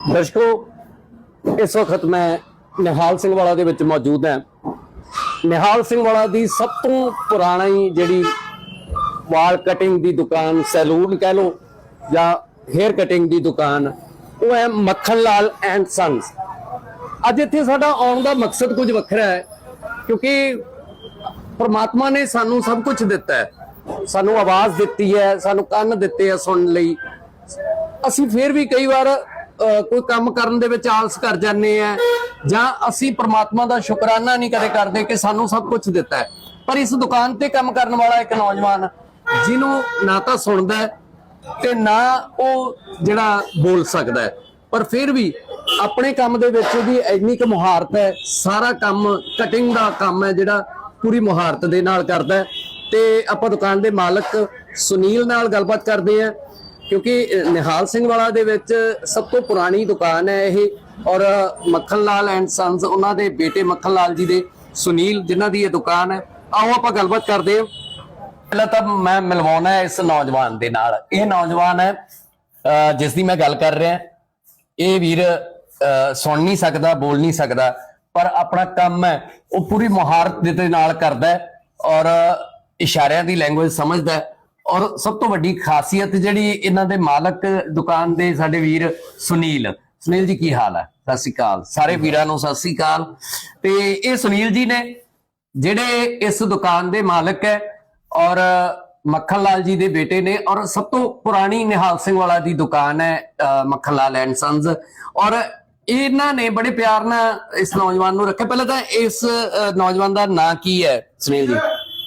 ਦਰਸ਼ਕੋ, ਇਸ ਵਕਤ ਮੈਂ ਨਿਹਾਲ ਸਿੰਘ ਵਾਲਾ ਦੇ ਵਿੱਚ ਮੌਜੂਦ ਹਾਂ। ਨਿਹਾਲ ਸਿੰਘ ਵਾਲਾ ਦੀ ਸਭ ਤੋਂ ਪੁਰਾਣੀ ਜਿਹੜੀ ਵਾਲ ਕਟਿੰਗ ਦੀ ਦੁਕਾਨ ਸੈਲੂਨ ਕਹਿ ਲਓ, ਜਾਂ ਹੇਅਰ ਕਟਿੰਗ ਦੀ ਦੁਕਾਨ, ਉਹ ਹੈ ਮੱਖਣ ਲਾਲ ਐਂਡ ਸੰਸ। ਅੱਜ ਇੱਥੇ ਸਾਡਾ ਆਉਣ ਦਾ ਮਕਸਦ ਕੁਝ ਵੱਖਰਾ ਹੈ, ਕਿਉਂਕਿ ਪਰਮਾਤਮਾ ਨੇ ਸਾਨੂੰ ਸਭ ਕੁਝ ਦਿੱਤਾ ਹੈ। ਸਾਨੂੰ ਆਵਾਜ਼ ਦਿੱਤੀ ਹੈ, ਸਾਨੂੰ ਕੰਨ ਦਿੱਤੇ ਆ ਸੁਣਨ ਲਈ। ਅਸੀਂ ਫਿਰ ਵੀ ਕਈ ਵਾਰ ਕੋਈ ਕੰਮ ਕਰਨ ਦੇ ਵਿੱਚ ਆਲਸ ਕਰ ਜਾਂਦੇ ਆ ਜਾਂ ਅਸੀਂ ਪ੍ਰਮਾਤਮਾ ਦਾ ਸ਼ੁਕਰਾਨਾ ਨਹੀਂ ਕਦੇ ਕਰਦੇ ਕਿ ਸਾਨੂੰ ਸਭ ਕੁਝ ਦਿੱਤਾ ਹੈ। ਪਰ ਇਸ ਦੁਕਾਨ ਤੇ ਕੰਮ ਕਰਨ ਵਾਲਾ ਇੱਕ ਨੌਜਵਾਨ ਜਿਹਨੂੰ ਨਾ ਤਾਂ ਸੁਣਦਾ ਤੇ ਨਾ ਉਹ ਜਿਹੜਾ ਬੋਲ ਸਕਦਾ ਹੈ। ਪਰ ਫਿਰ ਵੀ ਆਪਣੇ ਕੰਮ ਦੇ ਵਿੱਚ ਉਹਦੀ ਇੰਨੀ ਕੁ ਮੁਹਾਰਤ ਹੈ, ਸਾਰਾ ਕੰਮ ਕਟਿੰਗ ਦਾ ਕੰਮ ਹੈ ਜਿਹੜਾ ਪੂਰੀ ਮੁਹਾਰਤ ਦੇ ਨਾਲ ਕਰਦਾ ਤੇ ਆਪਾਂ ਦੁਕਾਨ ਦੇ ਮਾਲਕ ਸੁਨੀਲ ਨਾਲ ਗੱਲਬਾਤ ਕਰਦੇ ਹਾਂ। ਕਿਉਂਕਿ ਨਿਹਾਲ ਸਿੰਘ ਵਾਲਾ ਦੇ ਵਿੱਚ ਸਭ ਤੋਂ ਪੁਰਾਣੀ ਦੁਕਾਨ ਹੈ ਇਹ ਔਰ ਮੱਖਣ ਲਾਲ ਐਂਡ ਸੰਸ, ਉਹਨਾਂ ਦੇ ਬੇਟੇ ਮੱਖਣ ਲਾਲ ਜੀ ਦੇ ਸੁਨੀਲ ਜਿਨ੍ਹਾਂ ਦੀ ਇਹ ਦੁਕਾਨ ਹੈ। ਆਓ ਆਪਾਂ ਗੱਲਬਾਤ ਕਰਦੇ ਹਾਂ। ਪਹਿਲਾਂ ਤਾਂ ਮੈਂ ਮਿਲਵਾਉਣਾ ਹੈ ਇਸ ਨੌਜਵਾਨ ਦੇ ਨਾਲ। ਇਹ ਨੌਜਵਾਨ ਹੈ ਜਿਸ ਦੀ ਮੈਂ ਗੱਲ ਕਰ ਰਿਹਾ। ਇਹ ਵੀਰ ਸੁਣ ਨਹੀਂ ਸਕਦਾ, ਬੋਲ ਨਹੀਂ ਸਕਦਾ, ਪਰ ਆਪਣਾ ਕੰਮ ਹੈ, ਉਹ ਪੂਰੀ ਮੁਹਾਰਤ ਦੇ ਨਾਲ ਕਰਦਾ ਔਰ ਇਸ਼ਾਰਿਆਂ ਦੀ ਲੈਂਗੁਏਜ ਸਮਝਦਾ ਹੈ। ਔਰ ਸਭ ਤੋਂ ਵੱਡੀ ਖਾਸੀਅਤ ਜਿਹੜੀ ਇਹਨਾਂ ਦੇ ਮਾਲਕ ਦੁਕਾਨ ਦੇ ਸਾਡੇ ਵੀਰ ਸੁਨੀਲ। ਸੁਨੀਲ ਜੀ ਕੀ ਹਾਲ ਹੈ? ਸਤਿ ਸ਼੍ਰੀ ਅਕਾਲ। ਸਾਰੇ ਵੀਰਾਂ ਨੂੰ ਸਤਿ ਸ਼੍ਰੀ ਅਕਾਲ। ਤੇ ਇਹ ਸੁਨੀਲ ਜੀ ਨੇ ਜਿਹੜੇ ਇਸ ਦੁਕਾਨ ਦੇ ਮਾਲਕ ਹੈ ਔਰ ਮੱਖਣ ਲਾਲ ਜੀ ਦੇ ਬੇਟੇ ਨੇ ਔਰ ਸਭ ਤੋਂ ਪੁਰਾਣੀ ਨਿਹਾਲ ਸਿੰਘ ਵਾਲਾ ਦੀ ਦੁਕਾਨ ਹੈ ਮੱਖਣ ਲਾਲ ਐਂਡ ਸੰਸ ਔਰ ਇਹਨਾਂ ਨੇ ਬੜੇ ਪਿਆਰ ਨਾਲ ਇਸ ਨੌਜਵਾਨ ਨੂੰ ਰੱਖਿਆ। ਪਹਿਲਾਂ ਤਾਂ ਇਸ ਨੌਜਵਾਨ ਦਾ ਨਾਂ ਕੀ ਹੈ ਸੁਨੀਲ ਜੀ?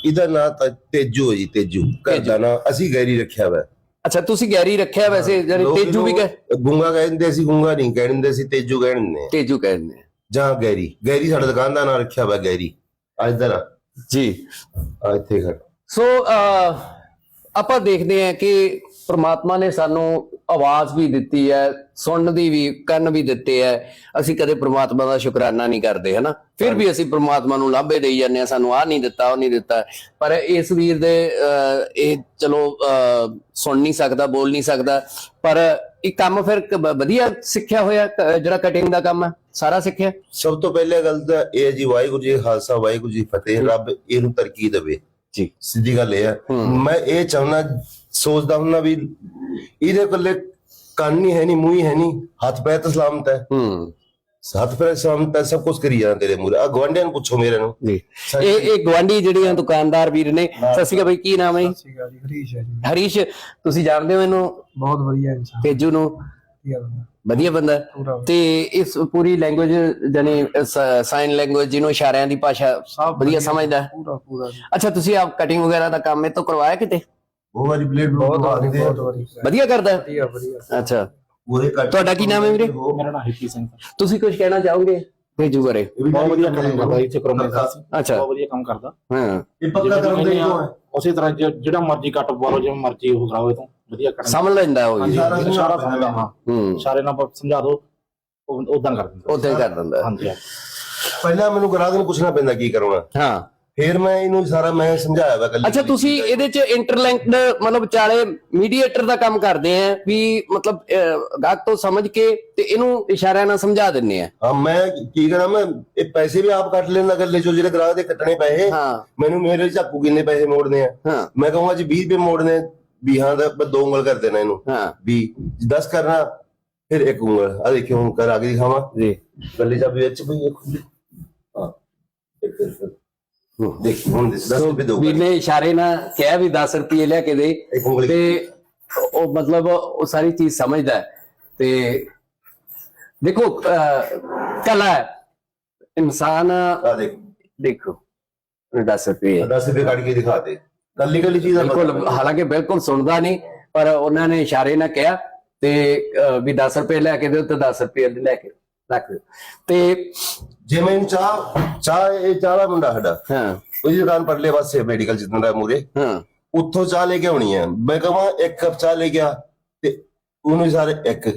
ਇਹਦਾ ਨਾਂ ਤਾਂ ਤੇਜੂ ਹੈ ਜੀ ਤੇਜੂ। ਘਰ ਦਾ ਨਾਂ ਅਸੀਂ ਗੈਰੀ ਰੱਖਿਆ ਵਾ ਅੱਛਾ ਤੁਸੀਂ ਗੈਰੀ ਰੱਖਿਆ ਵੈਸੇ ਜਿਹੜੇ ਲੋਕ ਤੇਜੂ ਵੀ ਇਹਨੂੰ ਕਹੇ ਗੁੰਗਾ ਕਹਿੰਦੇ ਸੀ ਗੁੰਗਾ ਨਹੀਂ ਕਹਿੰਦੇ ਸੀ ਤੇਜੂ ਕਹਿੰਦੇ ਤੇਜੂ ਕਹਿੰਦੇ ਆ। ਜਾਂ ਗੈਰੀ। ਗੈਰੀ ਸਾਡਾ ਦੁਕਾਨ ਦਾ ਨਾਂ ਰੱਖਿਆ ਵਾ ਗੈਰੀ। ਅੱਜ ਦਾ ਨਾਂ ਜੀ। ਆ ਇੱਥੇ ਖੜ। ਸੋ ਅਹ, ਆਪਾਂ ਦੇਖਦੇ ਹਾਂ ਕਿ ਪ੍ਰਮਾਤਮਾ ਨੇ ਸਾਨੂੰ ਆਵਾਜ਼ ਵੀ ਦਿੱਤੀ ਹੈ ਸੁਣਨ ਦੀ ਵੀ ਕੰਨ ਵੀ ਦਿੱਤੇ ਹੈ। ਅਸੀਂ ਕਦੇ ਪ੍ਰਮਾਤਮਾ ਦਾ ਸ਼ੁਕਰਾਨਾ ਨਹੀਂ ਕਰਦੇ ਹਨਾ? ਫਿਰ ਵੀ ਅਸੀਂ ਪ੍ਰਮਾਤਮਾ ਨੂੰ ਲਾਭੇ ਦੇਈ ਜਾਂਦੇ ਹਾਂ ਸਾਨੂੰ ਆਹ ਨਹੀਂ ਦਿੱਤਾ ਉਹ ਨਹੀਂ ਦਿੱਤਾ। ਪਰ ਇਸ ਵੀਰ ਦੇ ਇਹ ਚਲੋ ਸੁਣ ਨਹੀਂ ਸਕਦਾ ਬੋਲ ਨਹੀਂ ਸਕਦਾ। ਪਰ ਇਹ ਕੰਮ ਫਿਰ ਵਧੀਆ ਸਿੱਖਿਆ ਹੋਇਆ ਜਿਹੜਾ ਕਟਿੰਗ ਦਾ ਕੰਮ ਹੈ ਸਾਰਾ ਸਿੱਖਿਆ? ਸਭ ਤੋਂ ਪਹਿਲੇ ਗੱਲ ਤਾਂ ਇਹ ਜੀ ਵਾਹਿਗੁਰੂ ਜੀ ਖਾਲਸਾ ਵਾਹਿਗੁਰੂ ਜੀ ਫਤਿਹ। ਰੱਬ ਇਹਨੂੰ ਤਰੱਕੀ ਦੇਵੇ। ਜੀ। ਸਿੱਧੀ ਗੱਲ ਇਹ ਹੈ। ਹੂੰ। ਮੈਂ ਇਹ ਚਾਹੁੰਦਾ ਸੋਚਦਾ ਹੁੰਦਾ ਵੀ ਇਹਦੇ ਕੋਲੇ ਕੰਨ ਨਹੀਂ ਹੈ ਨਹੀਂ ਮੂੰਹ ਹੀ ਹੈ ਨਹੀਂ ਹੱਥ ਪੈਰ ਤਾਂ ਸਲਾਮਤ ਹੈ। ਹੂੰ। ਹੱਥ ਪੈਰ ਸਲਾਮਤ ਹੈ ਸਭ ਕੁਝ ਕਰੀ ਜਾਂਦਾ ਤੇਰੇ ਮੂਰੇ ਆ ਗਵਾਂਢੀਆਂ ਨੂੰ ਪੁੱਛੋ ਮੇਰੇ ਨੂੰ। ਜੀ। ਇਹ ਇਹ ਗਵਾਂਢੀ ਜਿਹੜੀਆਂ ਦੁਕਾਨਦਾਰ ਵੀਰ ਨੇ ਸਤਿ ਸ਼੍ਰੀ ਅਕਾਲ ਬਈ ਕੀ ਨਾਮ ਹੈ ਜੀ? ਸੀਗਾ ਜੀ ਹਰੀਸ਼ ਹੈ ਜੀ। ਹਰੀਸ਼ ਤੁਸੀਂ ਜਾਣਦੇ ਹੋ ਇਹਨੂੰ? ਬਹੁਤ ਵਧੀਆ ਇਨਸਾਨ। ਤੇਜੂ ਨੂੰ। ਵਧੀਆ ਬੰਦਾ। ਵਧੀਆ ਬੰਦਾ। ਹੈ। ਪੂਰਾ ਤੇ ਇਸ ਪੂਰੀ ਲੈਂਗੁਏਜ ਜਾਨੀ ਸਾਈਨ ਲੈਂਗੁਏਜ ਜਿਹਨੂੰ ਇਸ਼ਾਰਿਆਂ ਦੀ ਭਾਸ਼ਾ ਸਭ ਵਧੀਆ ਸਮਝਦਾ। ਹੈ। ਪੂਰਾ ਪੂਰਾ। ਜੀ। ਅੱਛਾ ਤੁਸੀਂ ਆਪ ਕਟਿੰਗ ਵਗੈਰਾ ਦਾ ਕੰਮ ਇਹ ਤੋਂ ਕਰਵਾਇਆ ਕਿਤੇ? ਉਹ ਵਾਰੀ ਬਲੇਡ ਬਹੁਤ ਵਾਰੀ ਬਹੁਤ ਵਾਰੀ। ਵਧੀਆ ਕਰਦਾ? ਹੈ? ਵਧੀਆ ਵਧੀਆ। ਅੱਛਾ। ਪੂਰੇ ਕੱਟ ਤੁਹਾਡਾ ਕੀ ਨਾਮ ਹੈ ਵੀਰੇ? ਮੇਰਾ ਨਾਮ ਹਿੱਕੀ ਸਿੰਘ। ਤੁਸੀਂ ਕੁਝ ਕਹਿਣਾ ਚਾਹੋਗੇ? ਤੇਜੂ ਬਾਰੇ ਬਹੁਤ ਵਧੀਆ ਕੰਮ ਕਰਦਾ ਇੱਥੇ ਕਰੋਮੇ ਦਾ। ਅੱਛਾ। ਬਹੁਤ ਵਧੀਆ ਕੰਮ ਕਰਦਾ। ਹਾਂ। ਇਹ ਪੱਕਾ ਕਰਨ ਦੇ ਕੋ ਹੈ ਉਸੇ ਤਰ੍ਹਾਂ ਜ- ਜਿਹੜਾ ਮਰਜ਼ੀ ਕੱਟ ਪਵਾਲੋ ਜਿਵੇਂ ਮਰਜ਼ੀ ਉਹ ਕਰਾਓ ਇਹ ਤੋਂ ਵਧੀਆ ਕੱਟ ਸਮਝ ਲੈਂਦਾ ਉਹ ਜੀ। ਸਾਰਾ ਸਾਰਾ ਸਮਝਦਾ ਹਾਂ। ਹੂੰ। ਸਾਰੇ ਨਾਲ ਸਮਝਾ ਦੋ ਉਦਾਂ ਕਰ ਦਿੰਦਾ। ਉਦਾਂ ਹੀ ਕਰ ਦਿੰਦਾ। ਹਾਂਜੀ। ਪਹਿਲਾਂ ਮੈਨੂੰ ਗਰਾਹਕ ਨੂੰ ਪੁੱਛਣਾ ਪੈਂਦਾ ਕੀ ਕਰਾਉਣਾ ਹਾਂ। ਫਿਰ ਮੈਂ ਇਹਨੂੰ ਸਾਰਾ ਮੈਂ ਸਮਝਾਇਆ ਵਾ ਕੱਲੀ ਅੱਛਾ ਤੁਸੀਂ ਇਹਦੇ ਚ ਇੰਟਰਲਿੰਕਡ ਮਤਲਬ ਵਿਚਾਲੇ ਮੀਡੀਏਟਰ ਦਾ ਕੰਮ ਕਰਦੇ ਆ ਵੀ ਮਤਲਬ ਅਹ, ਗਾਹਕ ਤੋਂ ਸਮਝ ਕੇ ਤੇ ਇਹਨੂੰ ਇਸ਼ਾਰਿਆਂ ਨਾਲ ਸਮਝਾ ਦਿੰਨੇ ਆ। ਹਾਂ ਮੈਂ ਕੀ ਕਰਾਂ ਮੈਂ ਇਹ ਪੈਸੇ ਵੀ ਆਪ ਕੱਟ ਲੈਂਦਾ ਗੱਲੇ ਚੋਂ ਜਿਹੜੇ ਗਰਾਹਕ ਦੇ ਕੱਟਣੇ ਪੈਸੇ ਹਾਂ। ਮੈਨੂੰ ਮੇਰੇ ਝਾਕੂ ਕਿੰਨੇ ਪੈਸੇ ਮੋੜਨੇ ਆ। ਹਾਂ। ਮੈਂ ਕਹੂੰਗਾ ਜੀ 20 ਰੁਪਏ ਮੋੜਨੇ ਵੀ ਹਾਂ ਦਾ ਬਸ ਦੋ ਉਂਗਲ ਕਰ ਦੇਣਾ ਇਹਨੂੰ। ਹਾਂ। ਵੀ 10 ਕਰਨਾ ਫਿਰ ਇੱਕ ਉਂਗਲ। ਆ ਦੇਖਿਓ ਹੁਣ ਕਰ ਆਗੇ ਦਿਖਾਵਾਂ। ਜੀ। ਗੱਲੇ ਚਾਬੀ ਵਿੱਚ ਪਈ ਹੈ ਹਾਂ। ਇੱਕ ਫਿਰ ਦੇਖ ਹੁਣ ਦੇ 10 ਰੁਪਏ ਦੋ ਵੀਰ ਨੇ ਇਸ਼ਾਰੇ ਨਾਲ ਕਿਹਾ ਵੀ 10 ਰੁਪਏ ਲਿਆ ਕੇ ਦੇ। ਤੇ ਉਹ ਮਤਲਬ ਉਹ ਸਾਰੀ ਚੀਜ਼ ਸਮਝਦਾ ਹੈ। ਤੇ ਦੇਖੋ ਕਲਾ ਹੈ। ਇਨਸਾਨ ਆ ਦੇਖ। ਦੇਖੋ 10 ਰੁਪਏ। 10 ਰੁਪਏ ਕੱਢ ਕੇ ਦਿਖਾ ਦੇ। ਕੱਲੀ ਕੱਲੀ ਚੀਜ਼ ਦਾ ਬਿਲਕੁਲ ਹਾਲਾਂਕਿ ਬਿਲਕੁਲ ਸੁਣਦਾ ਨਹੀਂ ਪਰ ਉਹਨਾਂ ਨੇ ਇਸ਼ਾਰੇ ਨਾਲ ਕਿਹਾ ਤੇ ਵੀ 10 ਰੁਪਏ ਲੈ ਕੇ ਦਿਓ ਤੇ 10 ਰੁਪਏ ਲੈ ਕੇ ਰੱਖ ਦਿਓ। ਤੇ ਜੇ ਮੈਨੂੰ ਚਾਹ ਚਾਹ ਇਹ ਚਾਹ ਦਾ ਮੁੰਡਾ ਸਾਡਾ ਹਾਂ। ਉਹਦੀ ਦੁਕਾਨ ਪਰਲੇ ਪਾਸੇ ਮੈਡੀਕਲ ਜਿੱਦਾਂ ਦਾ ਮੂਰੇ ਹਾਂ। ਉੱਥੋਂ ਚਾਹ ਲੈ ਕੇ ਆਉਣੀ ਹੈ ਮੈਂ ਕਹਾਂ ਇੱਕ ਕੱਪ ਚਾਹ ਲੈ ਗਿਆ ਤੇ ਉਹਨੂੰ ਸਾਰੇ ਇੱਕ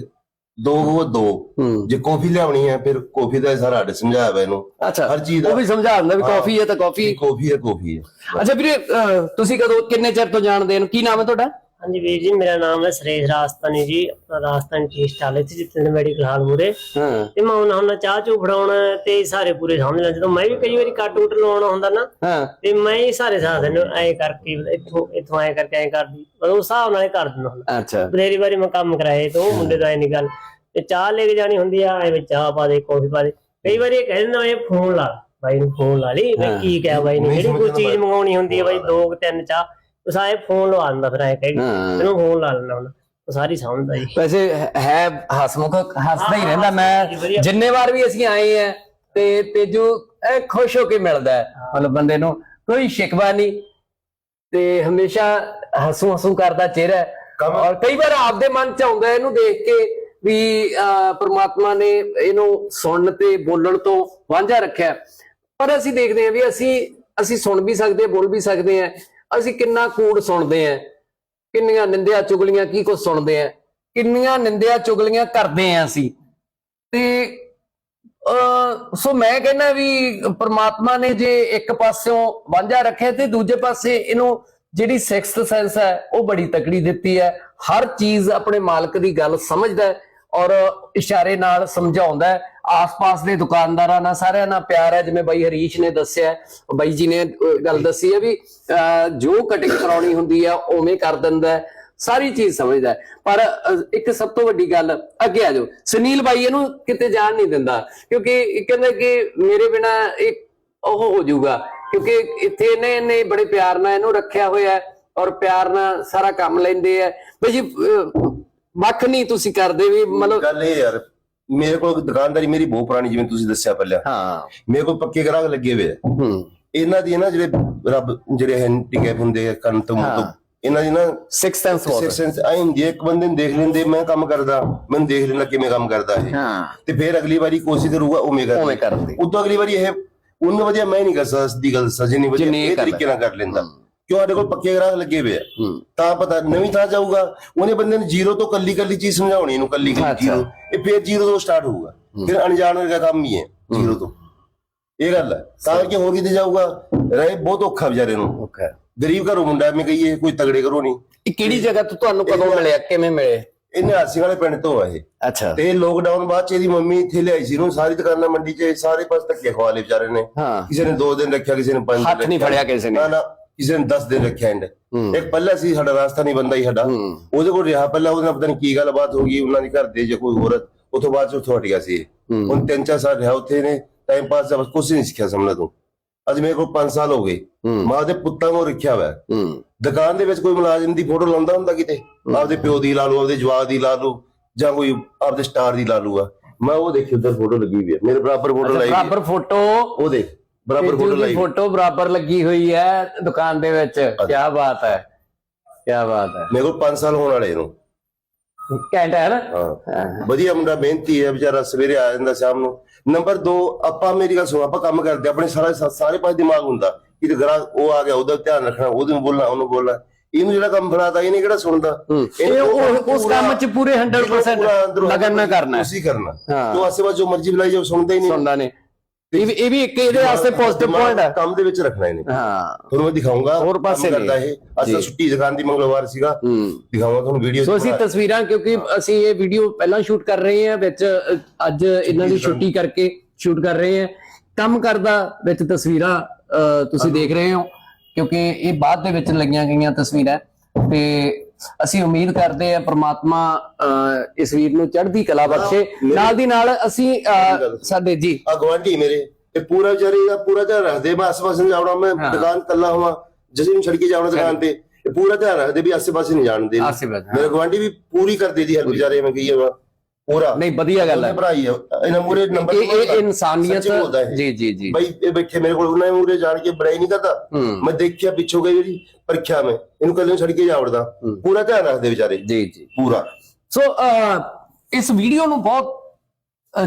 ਦੋ ਉਹ ਦੋ। ਹੂੰ। ਜੇ ਕੌਫੀ ਲਿਆਉਣੀ ਹੈ ਫਿਰ ਕੌਫੀ ਦਾ ਸਾਰਾ ਅੱਡ ਸਮਝਾਇਆ ਵਾ ਇਹਨੂੰ। ਅੱਛਾ ਹਰ ਚੀਜ਼ ਦਾ ਉਹ ਵੀ ਸਮਝਾ ਦਿੰਦਾ ਵੀ ਹਾਂ। ਕਾਫੀ ਹੈ ਤਾਂ ਕਾਫੀ। ਕੌਫੀ ਹੈ ਕੌਫੀ ਹੈ। ਅੱਛਾ ਵੀਰੇ ਅਹ, ਤੁਸੀਂ ਕਦੋਂ ਕਿੰਨੇ ਚਿਰ ਤੋਂ ਜਾਣਦੇ ਹੋ ਕੀ ਨਾਮ ਹੈ ਤੁਹਾਡਾ? ਹਾਂਜੀ ਵੀਰ ਜੀ ਮੇਰਾ ਨਾਮ ਹੈ ਸਰੇਸ਼ ਰਾਜਸਥਾਨੀ ਜੀ ਆਪਣਾ ਰਾਜਸਥਾਨ ਟੀ ਸਟਾਲ ਇੱਥੇ ਜਿੱਥੇ ਮੈਡੀਕਲ ਹਾਲ ਮੂਰੇ ਹਾਂ। ਤੇ ਮੈਂ ਉਹਨਾਂ ਹੁਣ ਚਾਹ ਚੂ ਫੜਾਉਣਾ ਤੇ ਸਾਰੇ ਪੂਰੇ ਸਮਝ ਲੈਣ ਜਦੋਂ ਮੈਂ ਵੀ ਕਈ ਵਾਰੀ ਕੱਟ ਉਟ ਲਵਾਉਣਾ ਹੁੰਦਾ ਨਾ ਹਾਂ। ਤੇ ਮੈਂ ਹੀ ਸਾਰੇ ਸਾਥ ਨੂੰ ਐ ਕਰਕੇ ਇੱਥੋਂ ਇੱਥੋਂ ਐ ਕਰਕੇ ਐ ਕਰਦੀ ਮਤਲਬ ਹਿਸਾਬ ਨਾਲ ਹੀ ਕਰ ਦਿੰਦਾ ਹੁੰਦਾ। ਅੱਛਾ। ਬਥੇਰੀ ਵਾਰੀ ਮੈਂ ਕੰਮ ਕਰਾਏ ਤੇ ਮੁੰਡੇ ਦਾ ਐ ਨਹੀਂ ਗੱਲ ਤੇ ਚਾਹ ਲੈ ਕੇ ਜਾਣੀ ਹੁੰਦੀ ਆ ਐ ਵਿੱਚ ਚਾਹ ਪਾ ਦੇ ਕੌਫੀ ਪਾ ਦੇ। ਕਈ ਵਾਰੀ ਇਹ ਕਹਿ ਦਿੰਦਾ ਫੋਨ ਲਾ ਬਾਈ ਨੂੰ ਫੋਨ ਲਾ ਲਈ ਮੈਂ ਕੀ ਕਿਹਾ ਬਾਈ ਨੇ ਜਿਹੜੀ ਕੋਈ ਚੀਜ਼। ਮੰਗਾਉਣੀ ਹੁੰਦੀ ਹੈ ਬਾਈ ਦੋ ਤਿੰਨ ਚਾਹ ਉਹ ਸਾਰੇ ਫੋਨ ਲਵਾ ਦਿੰਦਾ ਫਿਰ ਐ ਕਹਿ ਹਾਂ। ਤੈਨੂੰ ਫੋਨ ਲਾ ਲੈਣਾ ਹੁਣ। ਉਹ ਸਾਰੀ ਸਮਝਦਾ ਜੀ। ਵੈਸੇ ਹੈ- ਹੈ ਹਸਮੁਖ ਹੱਸਦਾ ਹੀ ਰਹਿੰਦਾ। ਮੈਂ। ਜਿੰਨੇ ਵਾਰ ਵੀ ਅਸੀਂ ਆਏ ਆ ਤੇ ਤੇਜੂ ਇਹ ਖੁਸ਼ ਹੋ ਕੇ ਮਿਲਦਾ ਹੈ। ਮਤਲਬ ਬੰਦੇ ਨੂੰ ਕੋਈ ਸ਼ਿਕਵਾ ਨਹੀਂ। ਤੇ ਹਮੇਸ਼ਾ ਹਸੂ ਹਸੂ ਕਰਦਾ ਚਿਹਰਾ। ਹੈ। ਔਰ ਕਈ ਵਾਰ ਆਪਦੇ ਮਨ ਚ ਆਉਂਦਾ ਹੈ ਇਹਨੂੰ ਦੇਖ ਕੇ ਵੀ ਅਹ, ਪ੍ਰਮਾਤਮਾ ਨੇ ਇਹਨੂੰ ਸੁਣਨ ਤੇ ਬੋਲਣ ਤੋਂ ਵਾਂਝਾ ਰੱਖਿਆ। ਹੈ। ਪਰ ਅਸੀਂ ਦੇਖਦੇ ਹਾਂ ਵੀ ਅਸੀਂ ਅਸੀਂ ਸੁਣ ਵੀ ਸਕਦੇ ਹਾਂ, ਬੋਲ ਵੀ ਸਕਦੇ ਹਾਂ। ਅਸੀਂ ਕਿੰਨਾ ਕੂੜ ਸੁਣਦੇ ਹਾਂ, ਕਿੰਨੀਆਂ ਨਿੰਦਿਆ ਚੁਗਲੀਆਂ, ਕੀ ਕੁਝ ਸੁਣਦੇ ਆ ਕਿੰਨੀਆਂ ਨਿੰਦਿਆ ਚੁਗਲੀਆਂ ਕਰਦੇ ਆ ਅਸੀਂ। ਤੇ ਅ ਸੋ ਮੈਂ ਕਹਿੰਦਾ ਵੀ ਪ੍ਰਮਾਤਮਾ ਨੇ ਜੇ ਇੱਕ ਪਾਸਿਓਂ ਵਾਂਝਾ ਰੱਖਿਆ ਤੇ ਦੂਜੇ ਪਾਸੇ ਇਹਨੂੰ ਜਿਹੜੀ ਸਿਕਸਥ ਸੈਂਸ ਹੈ, ਉਹ ਬੜੀ ਤਕੜੀ ਦਿੱਤੀ ਹੈ। ਹਰ ਚੀਜ਼ ਆਪਣੇ ਮਾਲਕ ਦੀ ਗੱਲ ਸਮਝਦਾ ਹੈ। ਔਰ ਇਸ਼ਾਰੇ ਨਾਲ ਸਮਝਾਉਂਦਾ ਹੈ ਆਸ-ਪਾਸ ਦੇ ਦੁਕਾਨਦਾਰਾਂ ਨਾਲ ਸਾਰਿਆਂ ਨਾਲ ਪਿਆਰ ਹੈ ਜਿਵੇਂ ਬਾਈ ਹਰੀਸ਼ ਨੇ ਦੱਸਿਆ ਬਾਈ ਜੀ ਨੇ ਗੱਲ ਦੱਸੀ ਹੈ ਵੀ ਜੋ ਕਟਿੰਗ ਕਰਾਉਣੀ ਹੁੰਦੀ ਹੈ ਉਵੇਂ ਕਰ ਦਿੰਦਾ ਹੈ ਸਾਰੀ ਚੀਜ਼ ਸਮਝਦਾ ਪਰ ਇੱਕ ਸਭ ਤੋਂ ਵੱਡੀ ਗੱਲ ਅੱਗੇ ਆ ਜਾਓ। ਸੁਨੀਲ ਬਾਈ ਇਹਨੂੰ ਕਿਤੇ ਜਾਣ ਨਹੀਂ ਦਿੰਦਾ ਕਿਉਂਕਿ ਕਹਿੰਦਾ ਕਿ ਮੇਰੇ ਬਿਨਾ ਇੱਕ ਉਹ ਹੋ ਜਾਊਗਾ ਕਿਉਂਕਿ ਇੱਥੇ ਇਹਨੇ ਇਹਨੇ ਬੜੇ ਪਿਆਰ ਨਾਲ ਇਹਨੂੰ ਰੱਖਿਆ ਹੋਇਆ ਔਰ ਪਿਆਰ ਨਾਲ ਸਾਰਾ ਕੰਮ ਲੈਂਦੇ ਆ ਬਈ ਜੀ ਅਹ, ਵੱਖ ਨਹੀਂ ਤੁਸੀਂ ਕਰਦੇ ਵੀ ਮਤਲਬ ਗੱਲ ਇਹ ਯਾਰ ਮੇਰੇ ਕੋਲ ਦੁਕਾਨਦਾਰੀ ਮੇਰੀ ਬਹੁਤ ਪੁਰਾਣੀ ਜਿਵੇਂ ਤੁਸੀਂ ਦੱਸਿਆ ਪਹਿਲਾਂ। ਹਾਂ। ਮੇਰੇ ਕੋਲ ਪੱਕੇ ਗ੍ਰਾਹਕ ਲੱਗੇ ਹੋਏ ਆ। ਹੂੰ। ਇਹਨਾਂ ਦੀ ਨਾ ਜਿਹੜੇ ਰੱਬ ਜਿਹੜੇ ਹੈਂਡੀਕੈਪ ਹੁੰਦੇ ਆ ਕੰਨ ਤੋਂ ਮੂੰਹ ਤੋਂ। ਇਹਨਾਂ ਦੀ ਨਾ ਸਿਕਸ ਸੈਂਸ ਬਹੁਤ ਸੈਂਸ ਆਈ ਹੁੰਦੀ ਇੱਕ ਬੰਦੇ ਨੂੰ ਦੇਖ ਲੈਂਦੇ ਮੈਂ ਕੰਮ ਕਰਦਾ ਮੈਨੂੰ ਦੇਖ ਲੈਂਦਾ ਕਿਵੇਂ ਕੰਮ ਕਰਦਾ ਇਹ। ਹਾਂ। ਤੇ ਫਿਰ ਅਗਲੀ ਵਾਰੀ ਕੋਸ਼ਿਸ਼ ਕਰੂਗਾ ਉਵੇਂ ਕਰ ਉਵੇਂ ਕਰਦੇ ਉਦੋਂ ਅਗਲੀ ਵਾਰੀ ਇਹ ਉਹਨੂੰ ਵਧੀਆ ਮੈਂ ਨਹੀਂ ਕਰ ਸਕਦਾ ਸਿੱਧੀ ਗੱਲ ਸਜਣੀ ਵਧੀਆ ਜਿੰਨੀ ਇਹ ਕਰਦਾ। ਤਰੀਕੇ ਨਾਲ ਕਰ ਲੈਂਦਾ। ਕਿਉਂ ਸਾਡੇ ਕੋਲ ਪੱਕੇ ਗ੍ਰਾਹਕ ਲੱਗੇ ਹੋਏ ਆ? ਤਾਂ ਪਤਾ ਨਵੀਂ ਥਾਂ ਜਾਊਗਾ ਉਹਨੇ ਬੰਦੇ ਨੂੰ ਜ਼ੀਰੋ ਤੋਂ ਕੱਲੀ ਕੱਲੀ ਚੀਜ਼ ਸਮਝਾਉਣੀ ਇਹਨੂੰ ਕੱਲੀ ਕੱਲੀ। ਜ਼ੀਰੋ। ਇਹ ਫਿਰ ਜ਼ੀਰੋ ਤੋਂ ਸਟਾਰਟ ਹੋਊਗਾ। ਫਿਰ ਅਣਜਾਣ ਦਾ ਕੰਮ ਹੀ ਹੈ ਜ਼ੀਰੋ ਤੋਂ। ਇਹ ਗੱਲ ਹੈ। ਤਾਂ ਕਿ ਹੋਰ ਕਿਤੇ ਜਾਊਗਾ ਰਹੇ ਬਹੁਤ ਔਖਾ ਵਿਚਾਰੇ ਨੂੰ। ਓਕੇ ਗਰੀਬ ਘਰੋਂ ਮੁੰਡਾ ਮੈਂ ਕਹੀਏ ਕੋਈ ਤਗੜੇ ਘਰੋਂ ਨਹੀਂ। ਇਹ ਕਿਹੜੀ ਜਗ੍ਹਾ ਤੋਂ ਤੁਹਾਨੂੰ ਕਦੋਂ ਮਿਲਿਆ ਕਿਵੇਂ ਮਿਲੇ? ਇਹਨੇ ਹਾਸੀ ਵਾਲੇ ਪਿੰਡ ਤੋਂ ਆ ਇਹ। ਅੱਛਾ। ਤੇ ਲੋਕਡਾਊਨ ਬਾਅਦ ਚ ਇਹਦੀ ਮੰਮੀ ਇੱਥੇ ਲਿਆਈ ਸੀ ਇਹਨੂੰ ਸਾਰੀ ਦੁਕਾਨਾਂ ਮੰਡੀ 'ਚ ਸਾਰੇ ਪਾਸ ਧੱਕੇ ਖਵਾ ਲਏ ਵਿਚਾਰੇ ਨੇ। ਕਿਸੇ ਨੇ 2 ਦਿਨ ਰੱਖਿਆ ਕਿਸੇ ਨੇ 5 ਦਿਨ ਹੱਥ ਨਹੀਂ। ਫੜਿਆ ਕਿਸੇ ਨੇ। ਨਾ ਨਾ। ਕਿਸੇ ਨੇ 10 ਦਿਨ ਰੱਖਿਆ ਐਂਡ। ਇੱਕ ਪਹਿਲਾਂ ਸੀ ਸਾਡਾ ਰਾਜਸਥਾਨੀ ਬੰਦਾ ਹੀ ਸਾਡਾ। ਉਹਦੇ ਕੋਲ ਰਿਹਾ ਪਹਿਲਾਂ ਉਹਦੇ ਨਾਲ ਪਤਾ ਨਹੀਂ ਕੀ ਗੱਲਬਾਤ ਹੋ ਗਈ ਉਹਨਾਂ ਦੇ ਘਰ ਦੇ ਜਾਂ ਕੋਈ ਹੋਰ। ਉਥੋਂ ਬਾਅਦ ਉੱਥੋਂ ਹਟ ਗਿਆ ਸੀ ਹੁਣ ਤਿੰਨ ਚਾਰ ਸਾਲ ਰਿਹਾ ਉੱਥੇ ਨੇ ਟਾਈਮ ਪਾਸ ਦਾ ਬਸ ਕੁਝ ਨਹੀਂ ਸਿੱਖਿਆ ਸਮਝ ਤੂੰ। ਅੱਜ ਮੇਰੇ ਕੋਲ 5 ਸਾਲ ਹੋ ਗਏ। ਮਾਂ ਦੇ ਪੁੱਤਾਂ ਨੂੰ ਰੱਖਿਆ ਹੋਇਆ। ਹੂੰ। ਦੁਕਾਨ ਦੇ ਵਿੱਚ ਕੋਈ ਮੁਲਾਜ਼ਮ ਦੀ ਫੋਟੋ ਲਾਉਂਦਾ ਹੁੰਦਾ ਕਿਤੇ? ਆਪਦੇ ਪਿਓ ਦੀ ਲਾ ਲਓ ਆਪਦੇ ਜਵਾਕ ਦੀ ਲਾ ਲਓ ਜਾਂ ਕੋਈ ਆਪਦੇ ਸਟਾਰ ਦੀ ਲਾ ਲੂਗਾ ਮੈਂ ਉਹ ਦੇਖੀ ਉਧਰ ਫੋਟੋ ਲੱਗੀ ਹੋਈ ਹੈ ਮੇਰੇ ਬਰਾਬਰ ਫੋਟੋ ਲਾਈ। ਬਰਾਬਰ ਫੋਟੋ ਉਹ ਦੇਖ। ਬਰਾਬਰ ਫੋਟੋ ਲਾਈ। ਫੋਟੋ ਬਰਾਬਰ ਲੱਗੀ ਹੋਈ ਹੈ ਦੁਕਾਨ ਦੇ ਵਿੱਚ। ਕੀ ਬਾਤ ਹੈ। ਕੀ ਬਾਤ ਹੈ। ਮੇਰੇ ਕੋਲ 5 ਸਾਲ ਹੋਣ ਵਾਲੇ ਇਹਨੂੰ। ਘੈਂਟ ਹੈ ਨਾ। ਵਧੀਆ ਮੁੰਡਾ ਮਿਹਨਤੀ ਹੈ ਵਿਚਾਰਾ ਸਵੇਰੇ ਆ ਜਾਂਦਾ ਸ਼ਾਮ ਨੂੰ। ਨੰਬਰ 2 ਆਪਾਂ ਮੇਰੀ ਗੱਲ ਸੁਣੋ ਆਪਾਂ ਕੰਮ ਕਰਦੇ ਆਪਣੇ ਸਾਰਾ ਸਾਰੇ ਪਾਸੇ ਦਿਮਾਗ ਹੁੰਦਾ। ਕਿ ਗਰਾ ਉਹ ਆ ਗਿਆ ਉਹਦਾ ਧਿਆਨ ਰੱਖਣਾ ਉਹਦੇ ਨੂੰ ਬੋਲਣਾ ਉਹਨੂੰ ਬੋਲਣਾ। ਇਹਨੂੰ ਜਿਹੜਾ ਕੰਮ ਫੜਾਤਾ ਇਹਨੇ ਕਿਹੜਾ ਸੁਣਦਾ। ਇਹ ਉਹ- ਉਸ ਕੰਮ 'ਚ ਪੂਰੇ 100% ਲਗਨ ਨਾਲ ਕਰਨਾ। ਉਸੇ ਕਰਨਾ। ਜੋ ਆਸੇ ਪਾਸੇ ਜੋ ਮਰਜ਼ੀ ਬੁਲਾਈ ਜਾਓ ਸੁਣਦਾ ਹੀ ਨਹੀਂ। ਸੁਣਦਾ ਨੇ ਇਹ ਵੀ ਇਹ ਵੀ ਇੱਕ ਇਹਦੇ ਵਾਸਤੇ ਪੋਜ਼ਿਟਿਵ ਦਿਮਾਗ ਪੁਆਇੰਟ ਹੈ। ਕੰਮ ਦੇ ਵਿੱਚ ਰੱਖਣਾ ਇਹਨੇ। ਹਾਂ। ਤੁਹਾਨੂੰ ਮੈਂ ਦਿਖਾਉਂਗਾ ਹੋਰ ਪਾਸੇ ਕੰਮ ਕਰਦਾ ਨਹੀਂ। ਇਹ। ਜੀ। ਛੁੱਟੀ ਦੁਕਾਨ ਦੀ ਮੰਗਲਵਾਰ ਸੀਗਾ। ਹੂੰ। ਦਿਖਾਉਂਗਾ ਤੁਹਾਨੂੰ ਵੀਡੀਓ ਸੋ ਅਸੀਂ ਤਸਵੀਰਾਂ ਕਿਉਂਕਿ ਅਸੀਂ ਇਹ ਵੀਡੀਓ ਪਹਿਲਾਂ ਸ਼ੂਟ ਕਰ ਰਹੇ ਹਾਂ ਵਿੱਚ ਅ, ਅੱਜ ਇਹਨਾਂ ਦੀ ਛੁੱਟੀ ਕਰਕੇ ਸ਼ੂਟ ਕਰ ਰਹੇ ਹਾਂ। ਕੰਮ ਕਰਦਾ ਵਿੱਚ ਤਸਵੀਰਾਂ ਅ, ਤੁਸੀਂ ਦੇਖ ਰਹੇ ਹੋ ਕਿਉਂਕਿ ਇਹ ਬਾਅਦ ਦੇ ਵਿੱਚ ਲਈਆਂ ਗਈਆਂ ਤਸਵੀਰਾਂ। ਤੇ ਅਸੀਂ ਉਮੀਦ ਕਰਦੇ ਹਾਂ ਪ੍ਰਮਾਤਮਾ ਇਸ ਵੀਰ ਨੂੰ ਚੜ੍ਹਦੀ ਕਲਾ ਬਖਸ਼ੇ। ਨਾਲ ਦੀ ਨਾਲ ਅਸੀਂ ਸਾਡੇ ਜੀ। ਆ ਗਵਾਂਢੀ ਮੇਰੇ ਇਹ ਪੂਰਾ ਵਿਚਾਰੇ ਦਾ ਪੂਰਾ ਧਿਆਨ ਰੱਖਦੇ ਮੈਂ ਆਸ-ਪਾਸ ਨਹੀਂ ਮੈਂ। ਦੁਕਾਨ ਕੱਲਾ ਹੋਵਾਂ ਜਿਸੇ ਨੂੰ ਛੱਡ ਕੇ ਦੁਕਾਨ ਤੇ ਇਹ ਪੂਰਾ ਧਿਆਨ ਰੱਖਦੇ ਵੀ ਆਸੇ-ਪਾਸੇ ਨਹੀਂ ਜਾਣ ਦੇ ਆਸੇ-ਪਾਸੇ, ਹਾਂ। ਮੇਰੇ ਗਵਾਂਢੀ ਵੀ ਪੂਰੀ ਕਰਦੇ ਦੀ ਹਰ ਵਿਚਾਰੇ ਮੈਂ ਕਹੀਏ ਵਾ ਪੂਰਾ। ਨਹੀਂ ਵਧੀਆ ਗੱਲ ਹੈ। ਉਹਦੇ ਭਰਾ ਹੀ ਆ ਇਹਨਾਂ ਮੂਰੇ ਨੰਬਰ ਇਹ ਇਨਸਾਨੀਅਤ। ਜੀ ਜੀ ਜੀ। ਬਈ ਇਹ ਬੈਠੇ ਮੇਰੇ ਕੋਲ ਉਹਨਾਂ ਮੂਰੇ ਜਾਣ ਕੇ ਬੜਾਈ ਨਹੀਂ ਕਰਦਾ। ਮੈਂ ਦੇਖਿਆ ਪਿੱਛੋਂ ਗਈ ਜਿਹੜੀ ਪਰੀਖਿਆ ਮੈਂ ਇਹਨੂੰ ਕੱਲੇ ਨੂੰ ਛੱਡ ਕੇ ਜਾਵੜਦਾ ਹੂੰ। ਪੂਰਾ ਧਿਆਨ ਰੱਖਦੇ ਵਿਚਾਰੇ। ਜੀ ਜੀ। ਪੂਰਾ। ਸੋ ਇਸ ਵੀਡੀਓ ਨੂੰ ਬਹੁਤ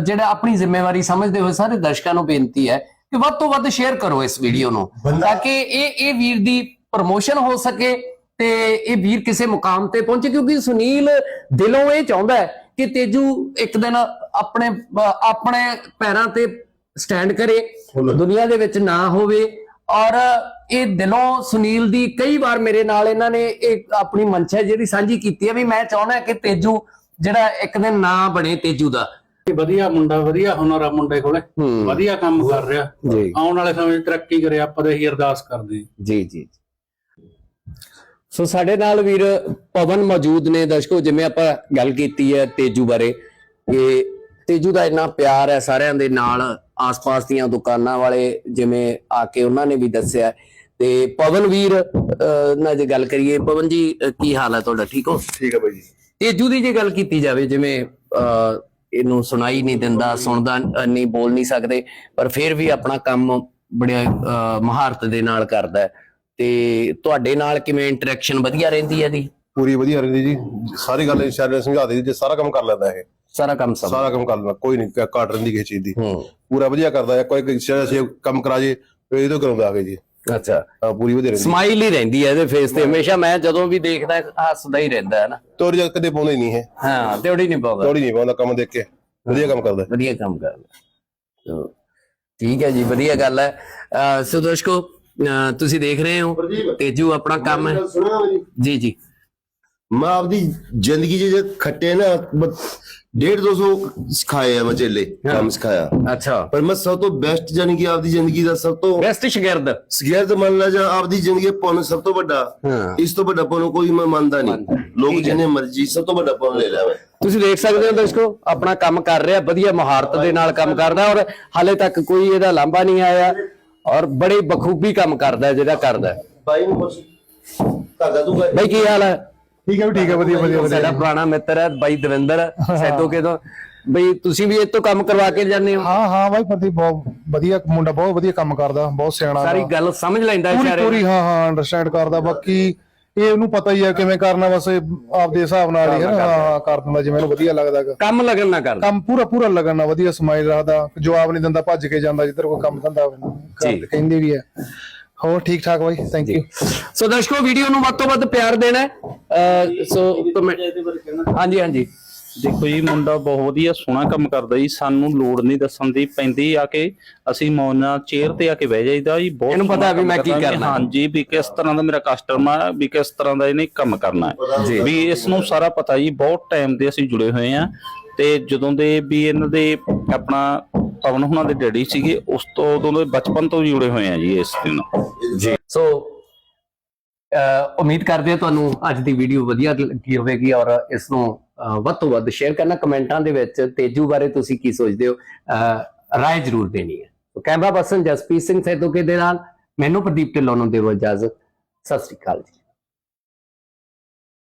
ਜਿਹੜਾ ਆਪਣੀ ਜ਼ਿੰਮੇਵਾਰੀ ਸਮਝਦੇ ਹੋਏ ਸਾਰੇ ਦਰਸ਼ਕਾਂ ਨੂੰ ਬੇਨਤੀ ਹੈ ਕਿ ਵੱਧ ਤੋਂ ਵੱਧ ਸ਼ੇਅਰ ਕਰੋ ਇਸ ਵੀਡੀਓ ਨੂੰ ਤਾਂ ਕਿ ਇਹ ਇਹ ਵੀਰ ਦੀ ਪ੍ਰਮੋਸ਼ਨ ਹੋ ਸਕੇ ਤੇ ਇਹ ਵੀਰ ਕਿਸੇ ਮੁਕਾਮ ਤੇ ਪਹੁੰਚੇ ਕਿਉਂਕਿ ਸੁਨੀਲ ਦਿਲੋਂ ਇਹ ਚਾਹੁੰਦਾ ਹੈ ਕਿ ਤੇਜੂ ਇੱਕ ਦਿਨ ਆਪਣੇ ਆਪਣੇ ਪੈਰਾਂ ਤੇ ਸਟੈਂਡ ਕਰੇ। ਦੁਨੀਆ ਦੇ ਵਿੱਚ ਨਾ ਹੋਵੇ ਔਰ ਇਹ ਦਿਲੋਂ ਸੁਨੀਲ ਦੀ ਕਈ ਵਾਰ ਮੇਰੇ ਨਾਲ ਇਹਨਾਂ ਨੇ ਇਹ ਆਪਣੀ ਮਨਸ਼ਾ ਜਿਹੜੀ ਸਾਂਝੀ ਕੀਤੀ ਹੈ ਵੀ ਮੈਂ ਚਾਹੁੰਦਾ ਕਿ ਤੇਜੂ ਜਿਹੜਾ ਇੱਕ ਦਿਨ ਨਾਂ ਬਣੇ ਤੇਜੂ ਦਾ। ਵਧੀਆ ਮੁੰਡਾ ਵਧੀਆ ਹੁਨਰ ਆ ਮੁੰਡੇ ਕੋਲੇ। ਵਧੀਆ ਕੰਮ ਕਰ ਰਿਹਾ। ਆਉਣ ਵਾਲੇ ਸਮੇਂ 'ਚ ਤਰੱਕੀ ਕਰੇ ਆਪਾਂ ਤਾਂ ਇਹੀ ਅਰਦਾਸ ਕਰਦੇ ਜੀ ਜੀ। ਸੋ ਸਾਡੇ ਨਾਲ ਵੀਰ ਪਵਨ ਮੌਜੂਦ ਨੇ। ਦਰਸ਼ਕੋ ਜਿਵੇਂ ਆਪਾਂ ਗੱਲ ਕੀਤੀ ਹੈ ਤੇਜੂ ਬਾਰੇ ਕਿ ਤੇਜੂ ਦਾ ਇੰਨਾ ਪਿਆਰ ਹੈ ਸਾਰਿਆਂ ਦੇ ਨਾਲ। ਆਸ-ਪਾਸ ਦੀਆਂ ਦੁਕਾਨਾਂ ਵਾਲੇ ਜਿਵੇਂ ਆ ਕੇ ਉਹਨਾਂ ਨੇ ਵੀ ਦੱਸਿਆ। ਤੇ ਪਵਨ ਵੀਰ ਨਾਲ ਜੇ ਗੱਲ ਕਰੀਏ ਪਵਨ ਜੀ ਕੀ ਹਾਲ ਹੈ ਤੁਹਾਡਾ? ਠੀਕ ਹੋ? ਠੀਕ ਹੈ ਬਾਈ ਜੀ। ਤੇਜੂ ਦੀ ਜੇ ਗੱਲ ਕੀਤੀ ਜਾਵੇ ਜਿਵੇਂ ਇਹਨੂੰ ਸੁਣਾਈ ਨਹੀਂ ਦਿੰਦਾ ਸੁਣਦਾ ਨਹੀਂ ਬੋਲ ਨਹੀਂ ਸਕਦੇ ਪਰ ਫਿਰ ਵੀ ਆਪਣਾ ਕੰਮ ਬੜਿਆ ਅਹ, ਮਹਾਰਤ ਦੇ ਨਾਲ ਕਰਦਾ ਤੇ ਤੁਹਾਡੇ ਨਾਲ ਕਿਵੇਂ ਇੰਟਰੈਕਸ਼ਨ ਵਧੀਆ ਰਹਿੰਦੀ ਹੈ ਦੀ ਪੂਰੀ ਵਧੀਆ ਰਹਿੰਦੀ ਜੀ। ਸਾਰੀ ਗੱਲ ਇਨਸ਼ਾਅੱਲਾ ਸਮਝਾ ਦਿੱਤੀ ਜੇ ਸਾਰਾ ਕੰਮ ਕਰ ਲੈਂਦਾ ਇਹ। ਸਾਰਾ ਕੰਮ ਸਭ। ਸਾਰਾ ਕੰਮ ਕਰ ਲੈਂਦਾ ਕੋਈ ਨਹੀਂ ਕ- ਘਾਟ ਰਹਿੰਦੀ ਕਿਸੇ ਚੀਜ਼ ਦੀ। ਹੂੰ। ਪੂਰਾ ਵਧੀਆ ਕਰਦਾ ਹੈ ਕੋਈ ਕਿਸੇ ਸੇ ਕੰਮ ਕਰਾ ਜੇ ਇਹ ਤੋਂ ਕਰਾਉਂਦਾ ਆ ਕੇ ਜੀ। ਅੱਛਾ। ਹਾਂ, ਪੂਰੀ ਵਧੀਆ ਰਹਿੰਦੀ। ਸਮਾਈਲ ਹੀ ਰਹਿੰਦੀ ਹੈ ਇਹਦੇ ਫੇਸ ਤੇ। ਹਮੇਸ਼ਾ ਮੈਂ ਜਦੋਂ ਵੀ ਦੇਖਦਾ ਹੱਸਦਾ ਹੀ ਰਹਿੰਦਾ ਹੈ ਨਾ। ਤੋੜੀ ਜਦ ਕਦੇ ਪਾਉਂਦਾ ਹੀ ਨਹੀਂ ਹੈ ਹਾਂ ਤੇ ਨਹੀਂ ਪਾਉਂਦਾ। ਤੋੜੀ ਨਹੀਂ ਪਾਉਂਦਾ ਕੰਮ ਦੇਖ ਕੇ। ਵਧੀਆ ਕੰਮ ਕਰਦਾ। ਵਧੀਆ ਕੰਮ ਕਰਦਾ। ਠੀਕ ਹੈ ਜੀ ਵਧੀਆ ਗੱਲ ਹੈ। ਅਹ, ਸੋ ਦਰਸ਼ਕੋ ਅਹ, ਤੁਸੀਂ ਦੇਖ ਰਹੇ ਹੋ? ਤੇਜੂ ਆਪਣਾ ਕੰਮ ਹੈ। ਜੀ ਜੀ। ਮੈਂ ਆਪਦੀ ਜ਼ਿੰਦਗੀ 'ਚ ਜੇ ਖੱਟੇ ਨਾ ਬ- ਡੇਢ ਦੋ ਸੌ ਸਿਖਾਏ ਆ ਮੈਂ ਚੇਲੇ ਕੰਮ ਸਿਖਾਇਆ। ਅੱਛਾ। ਪਰ ਮੈਂ ਸਭ ਤੋਂ ਬੈਸਟ ਜਾਨੀ ਕਿ ਆਪਦੀ ਜ਼ਿੰਦਗੀ ਦਾ ਸਭ ਤੋਂ ਬੈਸਟ ਸ਼ਗਿਰਦ। ਸਗਿਰਦ ਮੰਨ ਲਾ ਜਾਂ ਆਪਦੀ ਜ਼ਿੰਦਗੀ ਪੁੰਨ ਸਭ ਤੋਂ ਵੱਡਾ। ਇਸ ਤੋਂ ਵੱਡਾ ਪੁੰਨ ਕੋਈ ਮੈਂ ਮੰਨਦਾ ਨਹੀਂ। ਲੋਕ ਜਿੰਨੇ ਮਰਜ਼ੀ ਸਭ ਤੋਂ ਵੱਡਾ ਪੁੰਨ ਲੈ ਲੈ ਮੈਂ। ਤੁਸੀਂ ਦੇਖ ਸਕਦੇ ਹੋ ਦਰਸ਼ਕੋ ਆਪਣਾ ਕੰਮ ਕਰ ਰਿਹਾ ਵਧੀਆ ਮਹਾਰਤ ਦੇ ਨਾਲ ਕੰਮ ਕਰਦਾ ਔਰ ਹਾਲੇ ਤੱਕ ਕੋਈ ਇਹਦਾ ਲਾਂਭਾ ਨਹੀਂ ਆਇਆ ਔਰ ਬੜੇ ਬਖੂਬੀ ਕੰਮ ਕਰਦਾ ਜਿਹੜਾ ਕਰਦਾ। ਬਾਈ ਨੂੰ ਕਰਦਾ ਤੂੰ ਬਾਈ ਕੀ ਹਾਲ ਹੈ? ਠੀਕ ਹੈ ਵੀ ਠੀਕ ਹੈ ਵਧੀਆ ਵਧੀਆ ਸਾਡਾ ਪੁਰਾਣਾ ਮਿੱਤਰ ਹੈ ਬਾਈ ਦਵਿੰਦਰ ਸੈਦੋਕੇ ਤੋਂ ਬਈ ਤੁਸੀਂ ਵੀ ਇਹ ਤੋਂ ਕੰਮ ਕਰਵਾ ਕੇ ਜਾਂਦੇ ਹੋ? ਹਾਂ ਹਾਂ ਬਾਈ ਪ੍ਰਦੀਪ ਬਹੁਤ ਵਧੀਆ ਮੁੰਡਾ ਬਹੁਤ ਵਧੀਆ ਕੰਮ ਕਰਦਾ ਬਹੁਤ ਸਿਆਣਾ ਸਾਰੀ। ਗੱਲ ਸਮਝ ਲੈਂਦਾ ਇਸ਼ਾਰੇ ਪੂਰੀ ਹਾਂ ਹਾਂ ਅੰਡਰਸਟੈਂਡ ਕਰਦਾ ਬਾਕੀ ਇਹ ਉਹਨੂੰ ਪਤਾ ਹੀ ਆ ਕਿਵੇਂ ਕਰਨਾ ਬਸ ਆਪਦੇ ਹਿਸਾਬ ਨਾਲ ਹੀ ਹੈ ਕਰ ਦਿੰਦਾ ਜਿਵੇਂ ਇਹਨੂੰ ਵਧੀਆ ਲੱਗਦਾ। ਕੰਮ ਲੱਗਣ ਨਾ ਕਰਦਾ ਕੰਮ ਪੂਰਾ ਪੂਰਾ ਲੱਗਣ ਨਾਲ ਵਧੀਆ ਸਮਾਈਲ ਰੱਖਦਾ ਜਵਾਬ ਨਹੀਂ ਦਿੰਦਾ ਭੱਜ ਕੇ ਜਾਂਦਾ ਜਿੱਧਰ ਕੋਈ ਕੰਮ ਧੰਦਾ ਕਹਿੰਦੇ ਵੀ ਆ ਹੋਰ ਠੀਕ ਠਾਕ ਬਾਈ ਥੈਂਕ ਯੂ ਸੋ ਦਰਸ਼ਕੋ ਵੀਡੀਓ ਨੂੰ ਵੱਧ ਤੋਂ ਵੱਧ ਪਿਆਰ ਦੇਣਾ ਹੈ। ਸੋ ਕਮੈਂਟ ਹਾਂਜੀ ਹਾਂਜੀ। ਦੇਖੋ ਜੀ ਮੁੰਡਾ ਬਹੁਤ ਵਧੀਆ ਸੋਹਣਾ ਕੰਮ ਕਰਦਾ ਜੀ। ਸਾਨੂੰ ਲੋੜ ਨਹੀਂ ਦੱਸਣ ਦੀ ਪੈਂਦੀ ਆ ਕੇ ਅਸੀਂ ਮੌਜ ਨਾਲ ਚੇਅਰ ਤੇ ਆ ਕੇ ਬਹਿ ਜਾਈਦਾ ਜੀ। ਬਹੁਤ ਇਹਨੂੰ ਪਤਾ ਵੀ ਮੈਂ ਕੀ। ਕਰਨਾ। ਹਾਂਜੀ ਵੀ ਕਿਸ ਤਰ੍ਹਾਂ ਦਾ ਮੇਰਾ ਕਸਟਮਰ ਹੈ ਵੀ ਕਿਸ ਤਰ੍ਹਾਂ ਦਾ ਇਹਨੇ ਕੰਮ ਕਰਨਾ ਹੈ। ਵੀ ਇਸ ਨੂੰ ਸਾਰਾ ਪਤਾ ਜੀ ਬਹੁਤ ਟਾਈਮ ਦੇ ਅਸੀਂ ਜੁੜੇ ਹੋਏ ਆ। ਤੇ ਜਦੋਂ ਦੇ ਵੀ ਇਹਨਾਂ ਦੇ ਆਪਣਾ ਪਵਨ ਹੁਣਾਂ ਦੇ ਡੈਡੀ ਸੀਗੇ ਉਸ ਤੋਂ ਉਦੋਂ ਦੇ ਬਚਪਨ ਤੋਂ ਜੁੜੇ ਹੋਏ ਆ ਜੀ ਇਸ ਦਿਨ। ਜੀ। ਸੋ ਉਮੀਦ ਕਰਦੇ ਹਾਂ ਤੁਹਾਨੂੰ ਅੱਜ ਦੀ ਵੀਡੀਓ ਵਧੀਆ ਲੱਗੀ ਹੋਵੇਗੀ ਔਰ ਇਸ ਨੂੰ ਵੱਧ ਤੋਂ ਵੱਧ ਸ਼ੇਅਰ ਕਰਨਾ। ਕਮੈਂਟਾਂ ਦੇ ਵਿੱਚ ਤੇਜੂ ਬਾਰੇ ਤੁਸੀਂ ਕੀ ਸੋਚਦੇ ਹੋ? ਅਹ, ਰਾਏ ਜ਼ਰੂਰ ਦੇਣੀ ਹੈ। So camera person Jaspreet Singh Saidoke ਦੇ ਨਾਲ ਮੈਨੂੰ ਪ੍ਰਦੀਪ ਢਿੱਲੋਂ ਨੂੰ ਦੇਵੋ ਇਜਾਜ਼ਤ। ਸਤਿ ਸ੍ਰੀ ਅਕਾਲ ਜੀ।